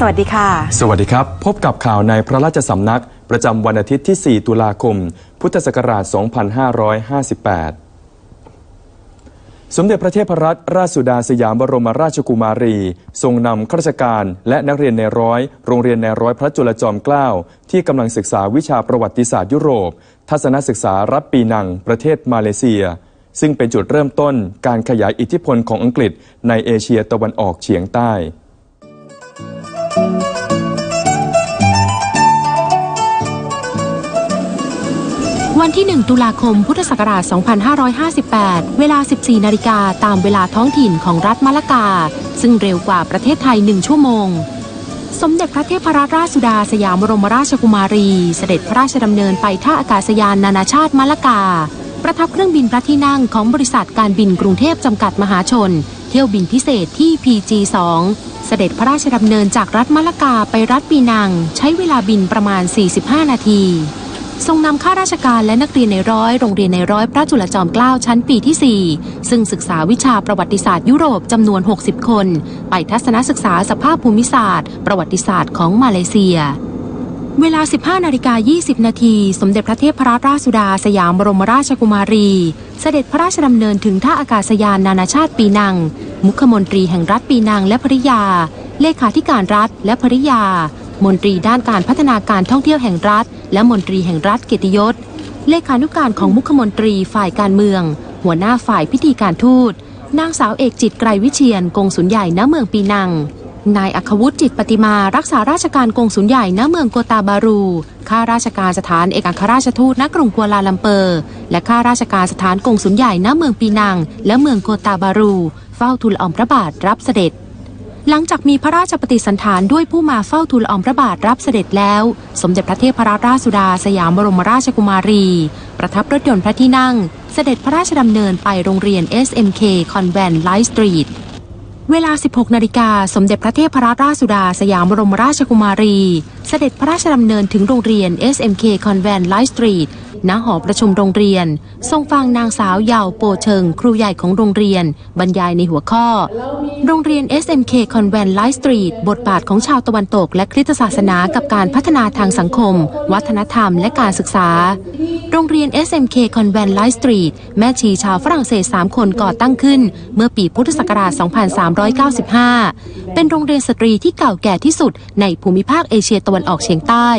สวัสดีค่ะ สวัสดีครับ พบกับข่าวในพระราชสำนัก ประจำวันอาทิตย์ที่ 4 ตุลาคม พุทธศักราช 2558 สมเด็จพระเทพรัตนราชสุดาสยามบรมราชกุมารี ทรงนำข้าราชการและนักเรียนในร้อย โรงเรียนในร้อยพระจุลจอมเกล้า ที่กำลังศึกษาวิชาประวัติศาสตร์ยุโรป ทัศนศึกษารัฐปีนัง ประเทศมาเลเซีย ซึ่งเป็นจุดเริ่มต้นการขยายอิทธิพลของอังกฤษในเอเชียตะวันออกเฉียงใต้ วันที่ 1 ตุลาคม พุทธศักราช 2558 เวลา 14 นาฬิกาตามเวลาท้องถิ่นของรัฐมะละกา ซึ่งเร็วกว่าประเทศไทย 1 ชั่วโมง สมเด็จพระเทพรัตนราชสุดาสยามบรมราชกุมารี เสด็จพระราชดำเนินไปท่าอากาศยานนานาชาติมะละกา ประทับเครื่องบินพระที่นั่งของบริษัทการบินกรุงเทพจำกัดมหาชน เที่ยวบินพิเศษที่ PG2 เสด็จพระราชดำเนินจากรัฐมะละกาไปรัฐปีนัง ใช้เวลาบินประมาณ 45 นาที ทรงนำข้าราชการและนักเรียนในร้อยโรงเรียนในร้อยพระจุลจอมเกล้าชั้นปีที่ 4 ซึ่งศึกษาวิชาประวัติศาสตร์ยุโรปจำนวน 60 คน ไปทัศนศึกษาสภาพภูมิศาสตร์ ประวัติศาสตร์ของมาเลเซีย เวลา 15นาฬิกา20 นาที สมเด็จพระเทพรัตนราชสุดาสยามบรมราชกุมารี เสด็จพระราชดำเนินถึงท่าอากาศยานนานาชาติปีนัง มุขมนตรีแห่งรัฐปีนังและภริยา เลขาธิการรัฐและภริยามนตรีด้านการพัฒนาการท่องเที่ยวแห่งรัฐ และมนตรีแห่งรัฐเกียรติยศ เลขานุการของมุขมนตรีฝ่ายการเมือง หัวหน้าฝ่ายพิธีการทูต นางสาวเอกจิตไกรวิเชียนกงสุลใหญ่ณเมืองปีนัง นายอัควุฒิจิตปฏิมารักษาราชการกงสุลใหญ่ณเมืองโกตาบารู ข้าราชการสถานเอกอัครราชทูตณกรุงกัวลาลัมเปอร์ และข้าราชการสถานกงสุลใหญ่ณเมืองปีนัง และเมืองโกตาบารู เฝ้าทูลอองพระบาทรับเสด็จ หลังจากมีพระราชปฏิสันถานด้วยผู้มาเฝ้าทูลออมพระบาทรับเสด็จแล้ว สมเด็จพระเทพรัตนราชสุดาสยามบรมราชกุมารี ประทับรถยนต์พระที่นั่ง เสด็จพระราชดำเนินไปโรงเรียน SMK Convent Light Street เวลา 16 นาฬิกา สมเด็จพระเทพรัตนราชสุดา สยามบรมราชกุมารี เสด็จพระราชดำเนินถึงโรงเรียน SMK Convent Light Street ณ หอประชุมโรงเรียน ทรงฟังนางสาวเยาวโปเชิง ครูใหญ่ของโรงเรียน บรรยายในหัวข้อ โรงเรียน SMK Convent Light Street บทบาทของชาวตะวันตก และคริสตศาสนากับการพัฒนาทางสังคม วัฒนธรรม และการศึกษา โรงเรียน SMK Convent Light Street แม่ชีชาวฝรั่งเศส 3 คนก่อตั้งขึ้น เมื่อปีพุทธศักราช2395 เป็นโรงเรียนสตรีที่เก่าแก่ที่สุดในภูมิภาคเอเชียตะวันออกเฉียงใต้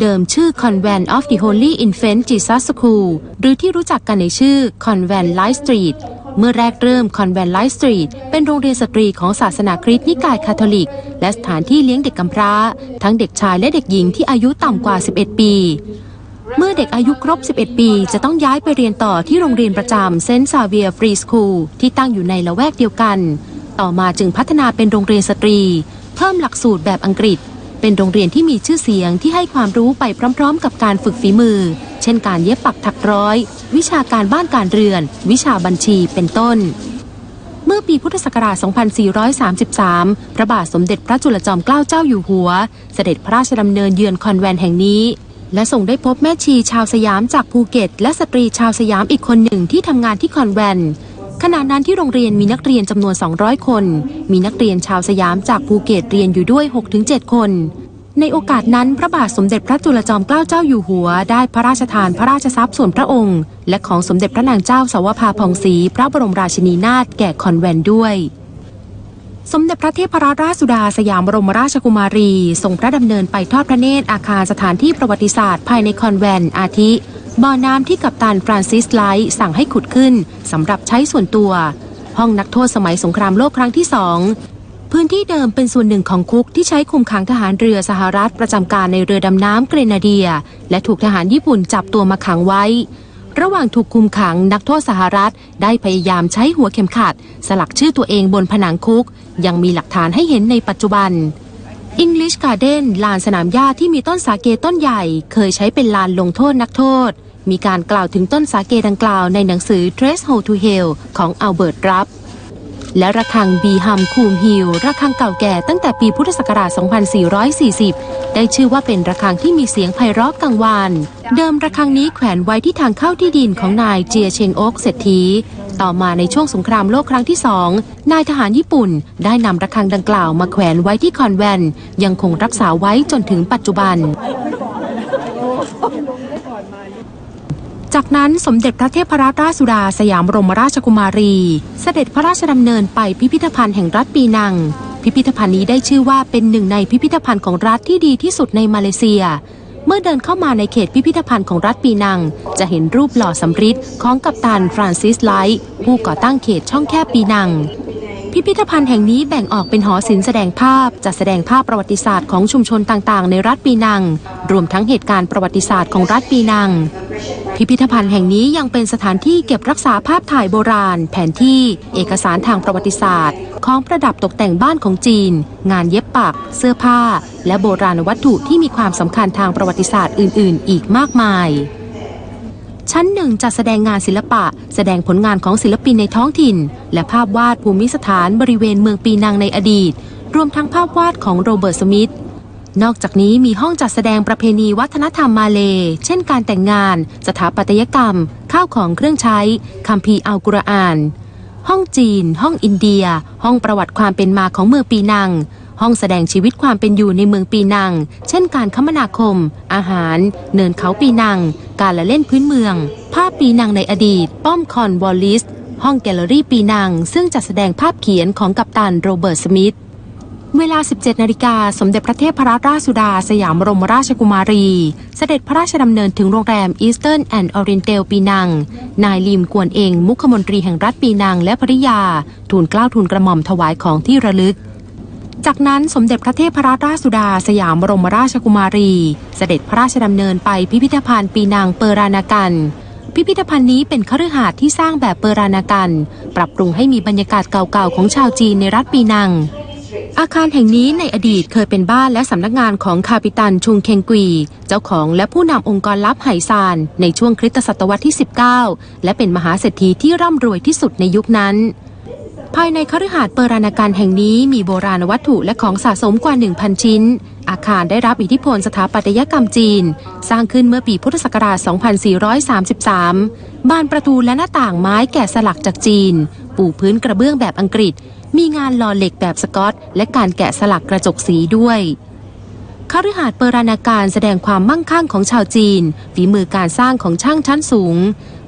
เดิมชื่อ Convent of the Holy Infant Jesus School หรือที่รู้จักกันในชื่อ Convent Light Street เมื่อแรกเริ่ม Convent Light Street เป็นโรงเรียนสตรีของศาสนาคริสต์นิกายคาทอลิก และสถานที่เลี้ยงเด็กกำพร้า ทั้งเด็กชายและเด็กหญิงที่อายุต่ำกว่า 11 ปี เมื่อเด็กอายุครบ 11 ปี จะต้องย้ายไปเรียนต่อที่โรงเรียนประจำเซนต์ซาเวียฟรีสคูลที่ตั้งอยู่ในละแวกเดียวกัน ต่อมาจึงพัฒนาเป็นโรงเรียนสตรี เพิ่มหลักสูตรแบบอังกฤษ เป็นโรงเรียนที่มีชื่อเสียงที่ให้ความรู้ไปพร้อม ๆ กับการฝึกฝีมือ เช่นการเย็บปักถักร้อย วิชาการบ้านการเรือน วิชาบัญชีเป็นต้น เมื่อปีพุทธศักราช 2433 พระบาทสมเด็จพระจุลจอมเกล้าเจ้าอยู่หัว เสด็จพระราชดำเนินเยือนคอนแวนแห่งนี้และส่งได้พบแม่ชีชาวสยามจากภูเก็ต และสตรีชาวสยามอีกคนหนึ่งที่ทำงานที่คอนแวน ขณะนั้นที่โรงเรียนมีนักเรียนจำนวน 200 คน มีนักเรียนชาวสยามจากภูเก็ตเรียนอยู่ด้วย 6-7 คน ในโอกาสนั้นพระบาทสมเด็จพระจุลจอมเกล้าเจ้าอยู่หัว ได้พระราชทานพระราชทรัพย์ส่วนพระองค์ และของสมเด็จพระนางเจ้าสาวภาพองศรีพระบรมราชินีนาถแก่คอนแวนด้วย สมเด็จพระเทพรัตนราชสุดาสยามบรมราชกุมารีทรงพระดำเนินไปทอดพระเนตรอาคารสถานที่ประวัติศาสตร์ภายในคอนแวนต์อาทิ บ่อน้ำที่กัปตันฟรานซิสไลท์สั่งให้ขุดขึ้นสำหรับใช้ส่วนตัว ห้องนักโทษสมัยสงครามโลกครั้งที่สองพื้นที่เดิมเป็นส่วนหนึ่งของคุกที่ใช้คุมขังทหารเรือสหรัฐประจำการในเรือดำน้ำเกรนาเดีย และถูกทหารญี่ปุ่นจับตัวมาขังไว้ ระหว่างถูกคุมขังนักโทษสหรัฐได้พยายามใช้หัวเข็มขัด สลักชื่อตัวเองบนผนังคุก ยังมีหลักฐานให้เห็นในปัจจุบัน English Garden ลานสนามหญ้าที่มีต้นสาเกต้นใหญ่ เคยใช้เป็นลานลงโทษนักโทษ มีการกล่าวถึงต้นสาเกดังกล่าวในหนังสือ Trace Hole to Hell ของอัลเบิร์ตรับ และระฆังบีฮัมคูมฮิลระฆังเก่าแก่ตั้งแต่ปีพุทธศักราช 2440 ได้ชื่อว่าเป็นระฆังที่มีเสียงไพเราะกังวาน เดิมระฆังนี้แขวนไว้ที่ทางเข้าที่ดินของนายเจียเชงโอกเศรษฐีต่อมาในช่วงสงครามโลกครั้งที่สองนายทหารญี่ปุ่น ได้นำระฆังดังกล่าวมาแขวนไว้ที่คอนแวน ยังคงรักษาไว้จนถึงปัจจุบัน จากนั้นสมเด็จพระเทพรัตนราชสุดาสยามบรมราชกุมารี เสด็จพระราชดำเนินไปพิพิธภัณฑ์แห่งรัฐปีนัง พิพิธภัณฑ์นี้ได้ชื่อว่าเป็นหนึ่งในพิพิธภัณฑ์ของรัฐที่ดีที่สุดในมาเลเซีย เมื่อเดินเข้ามาในเขตพิพิธภัณฑ์ของรัฐปีนัง จะเห็นรูปหล่อสำริดของกัปตันฟรานซิสไลท์ผู้ก่อตั้งเขตช่องแคบปีนังพิพิธภัณฑ์แห่งนี้แบ่งออกเป็นหอศิลป์แสดงภาพ จัดแสดงภาพประวัติศาสตร์ของชุมชนต่างๆ ในรัฐปีนัง รวมทั้งเหตุการณ์ประวัติศาสตร์ของรัฐปีนัง พิพิธภัณฑ์แห่งนี้ยังเป็นสถานที่เก็บรักษาภาพถ่ายโบราณ แผนที่ เอกสารทางประวัติศาสตร์ ของประดับตกแต่งบ้านของจีน งานเย็บปัก เสื้อผ้า และโบราณวัตถุที่มีความสำคัญทางประวัติศาสตร์อื่น ๆ อีกมากมายชั้นหนึ่งจัดแสดงงานศิลปะ แสดงผลงานของศิลปินในท้องถิ่น และภาพวาดภูมิสถานบริเวณเมืองปีนังในอดีต รวมทั้งภาพวาดของโรเบิร์ตสมิธ นอกจากนี้มีห้องจัดแสดงประเพณีวัฒนธรรมมาเล เช่นการแต่งงาน สถาปัตยกรรม ข้าวของเครื่องใช้ คัมภีร์อัลกุรอาน ห้องจีน ห้องอินเดีย ห้องประวัติความเป็นมาของเมืองปีนัง ห้องแสดงชีวิตความเป็นอยู่ในเมืองปีนัง เช่นการคมนาคม อาหาร เนินเขาปีนัง การละเล่นพื้นเมือง ภาพปีนังในอดีต ป้อมคอนวอลลิส ห้องแกลเลอรี่ปีนัง ซึ่งจัดแสดงภาพเขียนของกัปตันโรเบิร์ตสมิธ เวลา 17 นาฬิกา สมเด็จพระเทพรัตนราชสุดา สยามบรมราชกุมารี เสด็จพระราชดำเนินถึงโรงแรม Eastern and Oriental ปีนัง นายลิมกวนเอง มุขมนตรีแห่งรัฐปีนังและภริยา ทูลเกล้าทูลกระหม่อมถวายของที่ระลึก จากนั้นสมเด็จพระเทพรัตนราชสุดา สยามบรมราชกุมารี เสด็จพระราชดำเนินไปพิพิธภัณฑ์ปีนังเปรานากันพิพิธภัณฑ์นี้เป็นคฤหาสน์ที่สร้างแบบเปรานากัน ปรับปรุงให้มีบรรยากาศเก่าๆของชาวจีนในรัฐปีนัง อาคารแห่งนี้ในอดีตเคยเป็นบ้านและสำนักงานของคาปิตันชุงเคงกีเจ้าของและผู้นำองค์กรลับไหซาน ในช่วงคริสตศตวรรษที่ 19 และเป็นมหาเศรษฐีที่ร่ำรวยที่สุดในยุคนั้น ภายในคฤหาสน์เปรานาการแห่งนี้มีโบราณวัตถุและของสะสมกว่า 1,000 ชิ้น อาคารได้รับอิทธิพลสถาปัตยกรรมจีน สร้างขึ้นเมื่อปีพุทธศักราช 2433 บานประตูและหน้าต่างไม้แกะสลักจากจีน ปูพื้นกระเบื้องแบบอังกฤษ มีงานหล่อเหล็กแบบสกอต และการแกะสลักกระจกสีด้วยคฤหาสน์เปอรานาการแสดงความมั่งคั่งของชาวจีน ฝีมือการสร้างของช่างชั้นสูง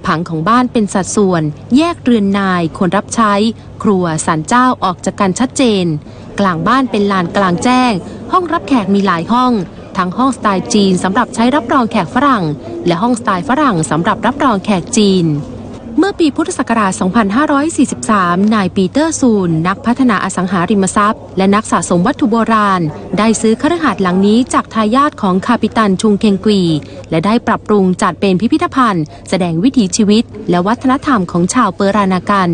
ผังของบ้านเป็นสัดส่วน แยกเรือนนาย คนรับใช้ ครัวสันเจ้าออกจากกันชัดเจน กลางบ้านเป็นลานกลางแจ้ง ห้องรับแขกมีหลายห้อง ทั้งห้องสไตล์จีนสำหรับใช้รับรองแขกฝรั่ง และห้องสไตล์ฝรั่งสำหรับรับรองแขกจีน มื่อปีพุทธศักราช 2543 นายปีเตอร์ซูน นักพัฒนาอสังหาริมทรัพย์ และนักสะสมวัตถุโบราณ ได้ซื้อคฤหาสน์หลังนี้จากทายาทของคาปิตันชุงเคงกีและได้ปรับปรุงจัดเป็นพิพิธภัณฑ์ แสดงวิถีชีวิต และวัฒนธรรมของชาวเปอรานากัน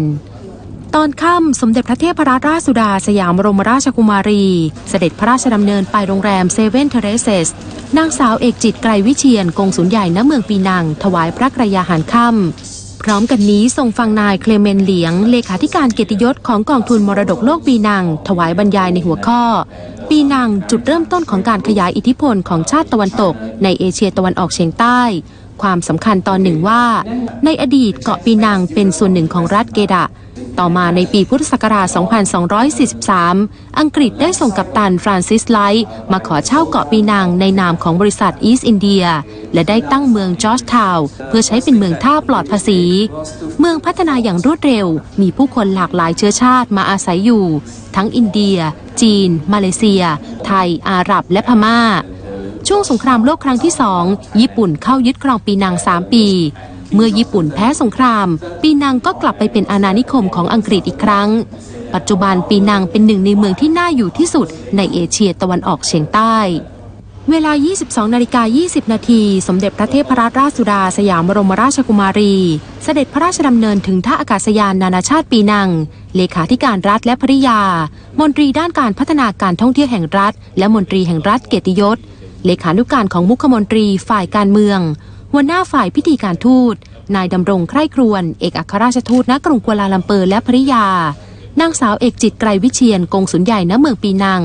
ตอนค่ำ สมเด็จพระเทพรัตนราชสุดาสยามบรมราชกุมารี เสด็จพระราชดำเนินไปโรงแรมเซเว่นเทเรเซสนางสาวเอกจิตไกรวิเชียนกงสุลใหญ่ณเมืองปีนัง ถวายพระกระยาหารค่ำ ร้อมกันนี้ทรงฟังนายเคลเมนเหลียง เลขาธิการเกียรติยศของกองทุนมรดกโลกปีนัง ถวายบรรยายในหัวข้อ ปีนังจุดเริ่มต้นของการขยายอิทธิพลของชาติตะวันตก ในเอเชียตะวันออกเฉียงใต้ ความสำคัญตอนหนึ่งว่า ในอดีตเกาะปีนังเป็นส่วนหนึ่งของรัฐเกดะ ต่อมาในปีพุทธศักราช 2243 อังกฤษได้ส่งกัปตันฟรานซิสไลท์มาขอเช่าเกาะปีนังในนามของบริษัทอีสอินเดีย และได้ตั้งเมืองจอร์จทาวเพื่อใช้เป็นเมืองท่าปลอดภาษี เมืองพัฒนาอย่างรวดเร็ว มีผู้คนหลากหลายเชื้อชาติมาอาศัยอยู่ ทั้งอินเดีย จีน มาเลเซีย ไทย อาหรับ และพม่า ช่วงสงครามโลกครั้งที่สองญี่ปุ่นเข้ายึดครองปีนัง 3 ปี เมื่อญี่ปุ่นแพ้สงคราม ปีนังก็กลับไปเป็นอาณานิคมของอังกฤษอีกครั้ง ปัจจุบันปีนังเป็นหนึ่งในเมืองที่น่าอยู่ที่สุดในเอเชียตะวันออกเฉียงใต้ เวลา 22นาฬิกา20 นาที สมเด็จพระเทพรัตนราชสุดาสยามบรมราชกุมารี เสด็จพระราชดำเนินถึงท่าอากาศยานนานาชาติปีนัง เลขาธิการรัฐและภริยา มนตรีด้านการพัฒนาการท่องเที่ยวแห่งรัฐ และมนตรีแห่งรัฐเกียรติยศ เลขานุการของมุขมนตรีฝ่ายการเมือง หัวหน้าฝ่ายพิธีการทูต นายดำรงใคร่ครวญเอกอัครราชทูตณกรุงกัวลาลัมเปอร์และภริยา นางสาวเอกจิตไกรวิเชียนกงสุลใหญ่ณเมืองปีนัง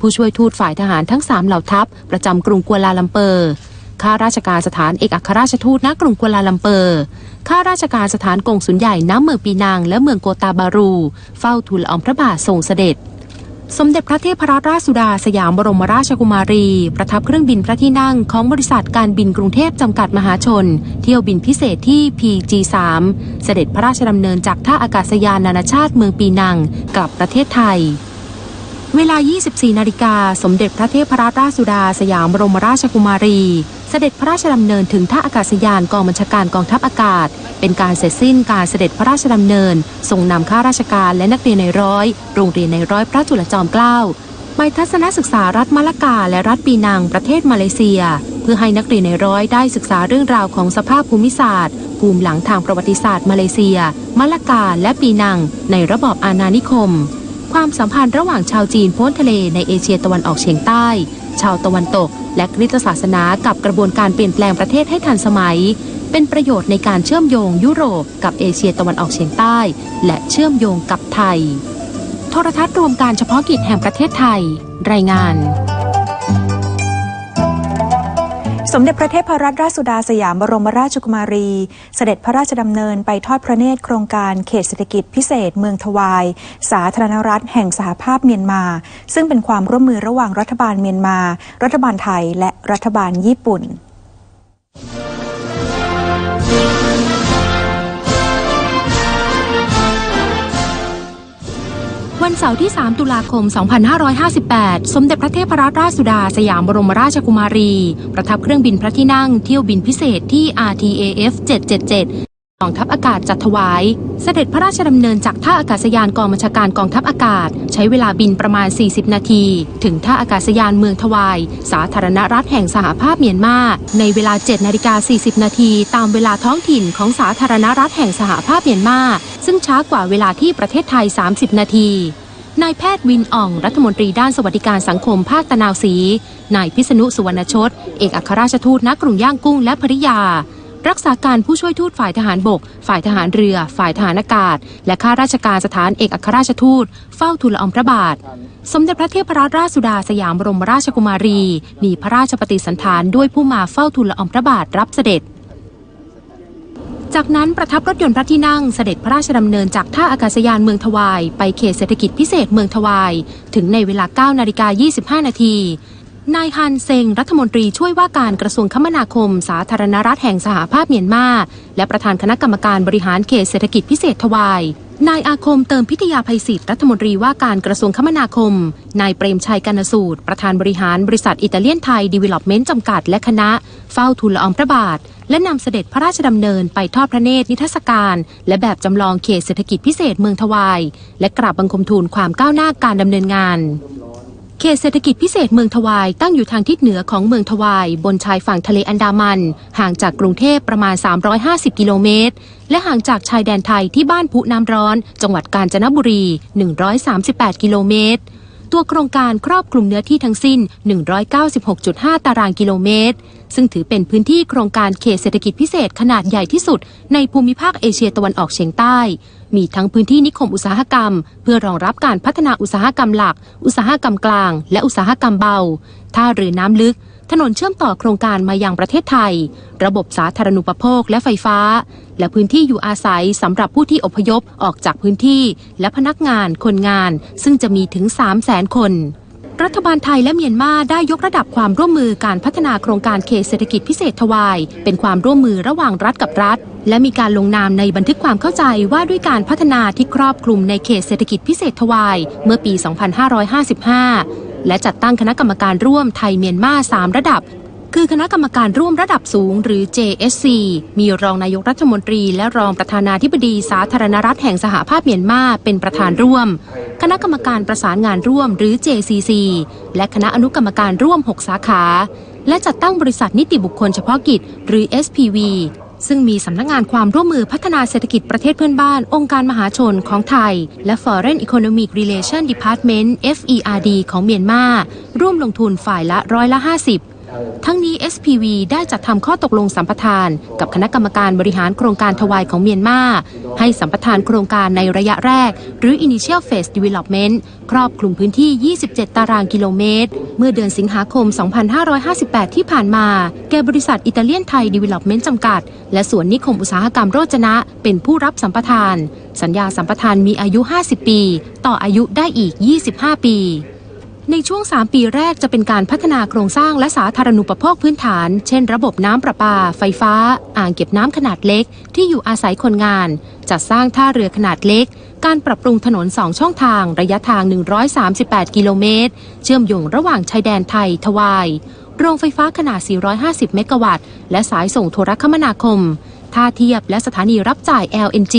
ผู้ช่วยทูตฝ่ายทหารทั้งสามเหล่าทัพ ประจำกรุงกัวลาลัมเปอร์ข้าราชการสถานเอกอัครราชทูตณกรุงกัวลาลัมเปอร์ข้าราชการสถานกงสุลใหญ่ณเมืองปีนัง และเมืองโกตาบารู เฝ้าทูลอองพระบาททรงเสด็จ สมเด็จพระเทพรัตนราชสุดาสยามบรมราชกุมารี ประทับเครื่องบินพระที่นั่งของบริษัทการบินกรุงเทพจำกัดมหาชน เที่ยวบินพิเศษที่ PG3 เสด็จพระราชดำเนินจากท่าอากาศยานนานาชาติเมืองปีนังกลับประเทศไทย เวลา 24 นาฬิกา สมเด็จพระเทพรัตนราชสุดา สยามบรมราชกุมารี เสด็จพระราชดำเนินถึงท่าอากาศยานกองบัญชาการกองทัพอากาศ เป็นการเสร็จสิ้นการเสด็จพระราชดำเนิน ทรงนำข้าราชการและนักเรียนในร้อย โรงเรียนในร้อยพระจุลจอมเกล้าไปทัศนศึกษารัฐมะละกาและรัฐปีนังประเทศมาเลเซีย เพื่อให้นักเรียนในร้อยได้ศึกษาเรื่องราวของสภาพภูมิศาสตร์ ภูมิหลังทางประวัติศาสตร์มาเลเซียมะละกาและปีนัง ในระบอบอาณานิคม ความสัมพันธ์ระหว่างชาวจีนพ้นทะเลในเอเชียตะวันออกเฉียงใต้ ชาวตะวันตก และคริสตศาสนากับกระบวนการเปลี่ยนแปลงประเทศให้ทันสมัย เป็นประโยชน์ในการเชื่อมโยงยุโรปกับเอเชียตะวันออกเฉียงใต้ และเชื่อมโยงกับไทย โทรทัศน์รวมการเฉพาะกิจแห่งประเทศไทย รายงาน มเด็จพระเทพรัตนราชสุดาสยามบรมราชกุมารี เสด็จพระราชดำเนินไปทอดพระเนตรโครงการเขตเศรษฐกิจพิเศษเมืองทวาย สาธารณรัฐแห่งสหภาพเมียนมา ซึ่งเป็นความร่วมมือระหว่างรัฐบาลเมียนมา รัฐบาลไทยและรัฐบาลญี่ปุ่น วันเสาร์ที่ 3 ตุลาคม 2558 สมเด็จพระเทพรัตนราชสุดาสยามบรมราชกุมารี ประทับเครื่องบินพระที่นั่งเที่ยวบินพิเศษที่ RTAF 777 กองทัพอากาศจัดถวาย เสด็จพระราชดำเนินจากท่าอากาศยานกองบัญชาการกองทัพอากาศ ใช้เวลาบินประมาณ 40 นาที ถึงท่าอากาศยานเมืองทวาย สาธารณรัฐแห่งสหภาพเมียนมา ในเวลา 7 นาฬิกา 40 นาทีตามเวลาท้องถิ่นของสาธารณรัฐแห่งสหภาพเมียนมา ซึ่งช้ากว่าเวลาที่ประเทศไทย 30 นาทีนายแพทย์วินอ่อง รัฐมนตรีด้านสวัสดิการสังคมภาคตะนาวศรีนายพิษณุสุวรรณชดเอกอัครราชทูตณกรุงย่างกุ้งและภริยา รักษาการผู้ช่วยทูตฝ่ายทหารบก ฝ่ายทหารเรือ ฝ่ายทหารอากาศ และข้าราชการสถานเอกอัครราชทูต เฝ้าทูลละอองพระบาท สมเด็จพระเทพรัตนราชสุดาสยามบรมราชกุมารี มีพระราชปฏิสันถานด้วยผู้มาเฝ้าทูลละอองพระบาทรับเสด็จจากนั้นประทับรถยนต์พระที่นั่งเสด็จพระราชดำเนินจากท่าอากาศยานเมืองทวาย ไปเขตเศรษฐกิจพิเศษเมืองทวาย ถึงในเวลา 9 นาฬิกา 25 นาที นายฮันเซงรัฐมนตรีช่วยว่าการกระทรวงคมนาคม สาธารณรัฐแห่งสหภาพเมียนมา และประธานคณะกรรมการบริหารเขตเศรษฐกิจพิเศษทวาย นายอาคมเติมพิทยาภัยศิษย์รัฐมนตรีว่าการกระทรวงคมนาคม นายเปรมชัยกนสูตร ประธานบริหารบริษัทอิตาเลียนไทยดีเวล็อปเมนต์จำกัดและคณะ เฝ้าทูลละอองพระบาท และนำเสด็จพระราชดำเนินไปทอดพระเนตรนิทรรศการ และแบบจำลองเขตเศรษฐกิจพิเศษเมืองทวาย และกราบบังคมทูลความก้าวหน้าการดำเนินงาน เขตเศรษฐกิจพิเศษเมืองทวายตั้งอยู่ทางทิศเหนือของเมืองทวายบนชายฝั่งทะเลอันดามัน ห่างจากกรุงเทพประมาณ 350 กิโลเมตร และห่างจากชายแดนไทยที่บ้านพุน้ำร้อน จังหวัดกาญจนบุรี 138 กิโลเมตร ตัวโครงการครอบคลุมเนื้อที่ทั้งสิ้น 196.5 ตารางกิโลเมตร ซึ่งถือเป็นพื้นที่โครงการเขตเศรษฐกิจพิเศษขนาดใหญ่ที่สุด ในภูมิภาคเอเชียตะวันออกเฉียงใต้ มีทั้งพื้นที่นิคมอุตสาหกรรม เพื่อรองรับการพัฒนาอุตสาหกรรมหลัก อุตสาหกรรมกลาง และอุตสาหกรรมเบา ท่าเรือน้ำลึก ถนนเชื่อมต่อโครงการมายังประเทศไทย ระบบสาธารณูปโภคและไฟฟ้า และพื้นที่อยู่อาศัยสำหรับผู้ที่อพยพออกจากพื้นที่ และพนักงานคนงาน ซึ่งจะมีถึง 3 0 0 0 0 0 คน รัฐบาลไทยและเมียนมาได้ยกระดับความร่วมมือการพัฒนาโครงการเขตเศรษฐกิจพิเศษทวาย เป็นความร่วมมือระหว่างรัฐกับรัฐ และมีการลงนามในบันทึกความเข้าใจว่าด้วยการพัฒนาที่ครอบคลุมในเขตเศรษฐกิจพิเศษทวายเมื่อปี 2555 และจัดตั้งคณะกรรมการร่วมไทยเมียนมา3ระดับ คือคณะกรรมการร่วมระดับสูงหรือ JSC มีรองนายกรัฐมนตรีและรองประธานาธิบดีสาธารณรัฐแห่งสหภาพเมียนมาเป็นประธานร่วม คณะกรรมการประสานงานร่วมหรือ JCC และคณะอนุกรรมการร่วม 6 สาขา และจัดตั้งบริษัทนิติบุคคลเฉพาะกิจ หรือ SPV ซึ่งมีสำนักงานความร่วมมือพัฒนาเศรษฐกิจประเทศเพื่อนบ้าน องค์การมหาชนของไทย และ Foreign Economic Relation Department FERD ของเมียนมาร่วมลงทุนฝ่ายละร้อยละ 50 ทั้งนี้ SPV ได้จัดทำข้อตกลงสัมปทาน กับคณะกรรมการบริหารโครงการทวายของเมียนมาให้สัมปทานโครงการในระยะแรก หรือ Initial Phase Development ครอบคลุมพื้นที่ 27 ตารางกิโลเมตร เมื่อเดือนสิงหาคม 2558 ที่ผ่านมา แก่บริษัทอิตาเลียนไทยดีเวล็อปเมนต์จำกัด และสวนนิคมอุตสาหกรรมโรจนะ เป็นผู้รับสัมปทาน สัญญาสัมปทานมีอายุ 50 ปี ต่ออายุได้อีก 25 ปี ในช่วง 3 ปีแรกจะเป็นการพัฒนาโครงสร้างและสาธารณูปโภคพื้นฐาน เช่น ระบบน้ำประปา ไฟฟ้า อ่างเก็บน้ำขนาดเล็ก ที่อยู่อาศัยคนงาน จัดสร้างท่าเรือขนาดเล็ก การปรับปรุงถนน 2 ช่องทาง ระยะทาง 138 กิโลเมตร เชื่อมโยงระหว่างชายแดนไทย ทวาย โรงไฟฟ้าขนาด 450 เมกะวัตต์ และสายส่งโทรคมนาคม ท่าเทียบและสถานีรับจ่าย LNG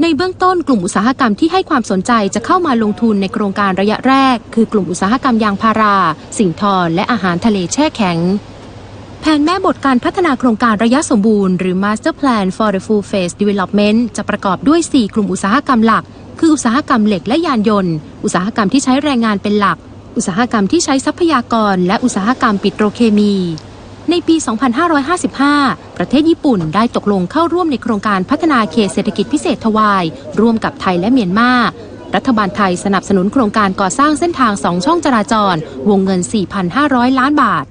ในเบื้องต้นกลุ่มอุตสาหกรรมที่ให้ความสนใจจะเข้ามาลงทุนในโครงการระยะแรก คือกลุ่มอุตสาหกรรมยางพารา สิ่งทอและอาหารทะเลแช่แข็ง แผนแม่บทการพัฒนาโครงการระยะสมบูรณ์หรือ Master Plan for the Full Phase Development จะประกอบด้วย 4 กลุ่มอุตสาหกรรมหลัก คืออุตสาหกรรมเหล็กและยานยนต์ อุตสาหกรรมที่ใช้แรงงานเป็นหลัก อุตสาหกรรมที่ใช้ทรัพยากร และอุตสาหกรรมปิโตรเคมี ในปี 2555 ประเทศญี่ปุ่นได้ตกลงเข้าร่วมในโครงการพัฒนาเขตเศรษฐกิจพิเศษทวาย ร่วมกับไทยและเมียนมา รัฐบาลไทยสนับสนุนโครงการก่อสร้างเส้นทางสองช่องจราจร วงเงิน 4,500 ล้านบาท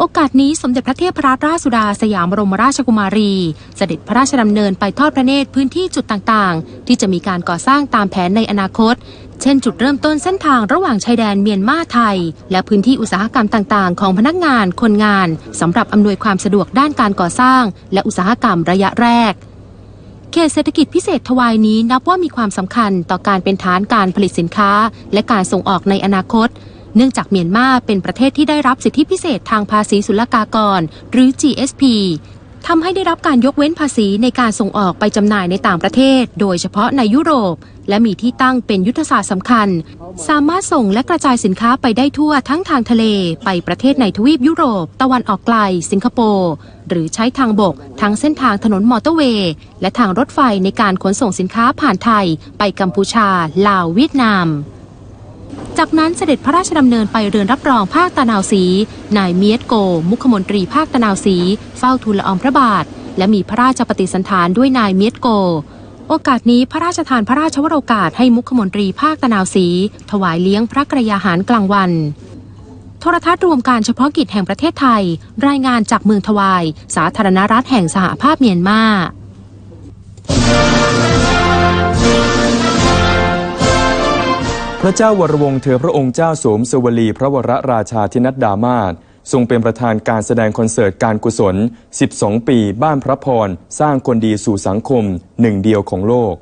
โอกาสนี้สมเด็จพระเทพรัตนราชสุดาสยามบรมราชกุมารี เสด็จพระราชดำเนินไปทอดพระเนตรพื้นที่จุดต่างๆ ที่จะมีการก่อสร้างตามแผนในอนาคต เช่นจุดเริ่มต้นเส้นทางระหว่างชายแดนเมียนมาไทย และพื้นที่อุตสาหกรรมต่างๆ ของพนักงานคนงานสำหรับอำนวยความสะดวกด้านการก่อสร้าง และอุตสาหกรรมระยะแรกเขตเศรษฐกิจพิเศษทวายนี้นับว่ามีความสำคัญต่อการเป็นฐานการผลิตสินค้า และการส่งออกในอนาคต เนื่องจากเมียนมาเป็นประเทศที่ได้รับสิทธิพิเศษทางภาษีศุลกากร หรือ GSP ทำให้ได้รับการยกเว้นภาษีในการส่งออกไปจำหน่ายในต่างประเทศ โดยเฉพาะในยุโรป และมีที่ตั้งเป็นยุทธศาสตร์สำคัญ สามารถส่งและกระจายสินค้าไปได้ทั่วทั้งทางทะเล ไปประเทศในทวีปยุโรป ตะวันออกไกล สิงคโปร์ หรือใช้ทางบก ทั้งเส้นทางถนนมอเตอร์เวย์ และทางรถไฟในการขนส่งสินค้าผ่านไทย ไปกัมพูชา ลาว เวียดนาม จากนั้นเสด็จพระราชดำเนินไปเรือนรับรองภาคตะนาวสี นายเมียตโก มุขมนตรีภาคตะนาวสี เฝ้าทูลละอองพระบาท และมีพระราชปฏิสันถานด้วยนายเมียตโก โอกาสนี้พระราชทานพระราชวโรกาสให้มุขมนตรีภาคตะนาวสี ถวายเลี้ยงพระกรยาหารกลางวัน โทรทัศน์รวมการเฉพาะกิจแห่งประเทศไทย รายงานจากเมืองทวาย สาธารณรัฐแห่งสหภาพเมียนมา พระเจ้าวรวงเธอพระองค์เจ้าสมสวลี พระวรราชาธินัดดามาศทรงเป็นประธานการแสดงคอนเสิร์ตการกุศล 12 ปี บ้านพระพร สร้างคนดีสู่สังคมหนึ่งเดียวของโลก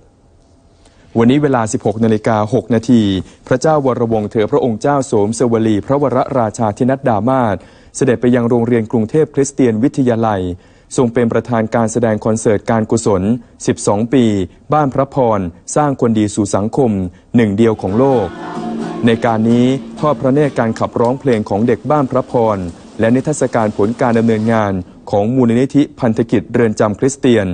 วันนี้เวลา 16นาฬิกา6นาทีพระเจ้าวรวงเธอพระองค์เจ้าสมสวลี พระวรราชาธินัดดามาศเสด็จไปยังโรงเรียนกรุงเทพคริสเตียนวิทยาลัย ทรงเป็นประธานการแสดงคอนเสิร์ตการกุศล 12 ปี บ้านพระพร สร้างคนดีสู่สังคม หนึ่งเดียวของโลก ในการนี้ทอดพระเนตรการขับร้องเพลงของเด็กบ้านพระพร และนิทรรศการผลการดำเนินงาน ของมูลนิธิพันธกิจเรือนจำคริสเตียน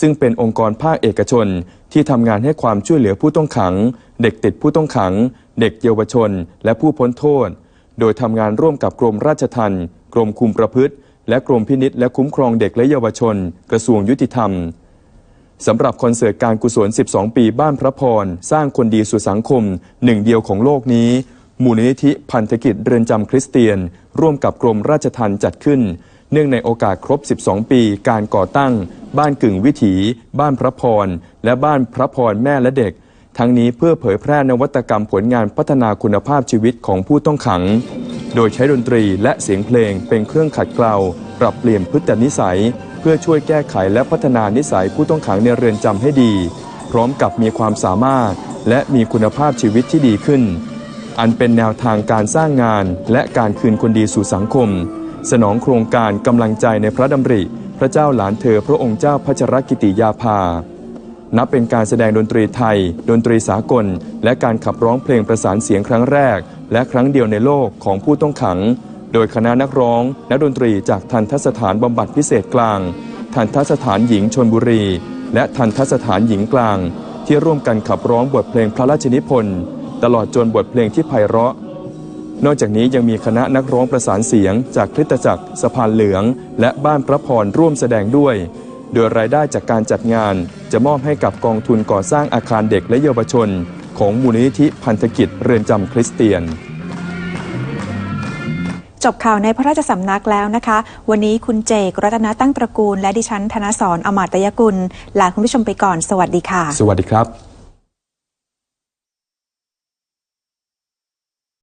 ซึ่งเป็นองค์กรภาคเอกชน ที่ทำงานให้ความช่วยเหลือผู้ต้องขัง เด็กติดผู้ต้องขัง เด็กเยาวชน และผู้พ้นโทษ โดยทำงานร่วมกับกรมราชทัณฑ์กรมคุมประพฤติ และกรมพินิษและคุ้มครองเด็กและเยาวชน กระทรวงยุติธรรมสำหรับคอนเสิร์ตการกุศล 12 ปีบ้านพระพร สร้างคนดีสู่สังคม หนึ่งเดียวของโลกนี้ มูลนิธิพันธกิจเรือนจำคริสเตียน ร่วมกับกรมราชทัณฑ์จัดขึ้น เนื่องในโอกาสครบ 12 ปีการก่อตั้ง บ้านกึ่งวิถี บ้านพระพร และบ้านพระพรแม่และเด็ก ทั้งนี้เพื่อเผยแพร่นวัตกรรมผลงานพัฒนาคุณภาพชีวิตของผู้ต้องขัง โดยใช้ดนตรีและเสียงเพลงเป็นเครื่องขัดเกลา ปรับเปลี่ยนพฤตินิสัย เพื่อช่วยแก้ไขและพัฒนานิสัยผู้ต้องขังในเรือนจำให้ดี พร้อมกับมีความสามารถ และมีคุณภาพชีวิตที่ดีขึ้น อันเป็นแนวทางการสร้างงาน และการคืนคนดีสู่สังคม สนองโครงการกำลังใจในพระดำริ พระเจ้าหลานเธอพระองค์เจ้าพัชรกิติยาภานับเป็นการแสดงดนตรีไทย ดนตรีสากล และการขับร้องเพลงประสานเสียงครั้งแรก และครั้งเดียวในโลกของผู้ต้องขัง โดยคณะนักร้องและดนตรีจากทันทสถานบำบัดพิเศษกลาง ทันทสถานหญิงชนบุรี และทันทสถานหญิงกลาง ที่ร่วมกันขับร้องบทเพลงพระราชนิพนธ์ตลอดจนบทเพลงที่ไพเราะ นอกจากนี้ยังมีคณะนักร้องประสานเสียง จากคริสตจักรสะพานเหลือง และบ้านพระพรร่วมแสดงด้วย โดยรายได้จากการจัดงานจะมอบให้กับกองทุนก่อสร้างอาคารเด็กและเยาวชน ของมูลนิธิพันธกิจเรือนจำคริสเตียน จบข่าวในพระราชสำนักแล้วนะคะ วันนี้คุณเจกรัตนตั้งตระกูล และดิฉันธนสรอมาตยกุลลาคุณผู้ชมไปก่อน สวัสดีค่ะ สวัสดีครับ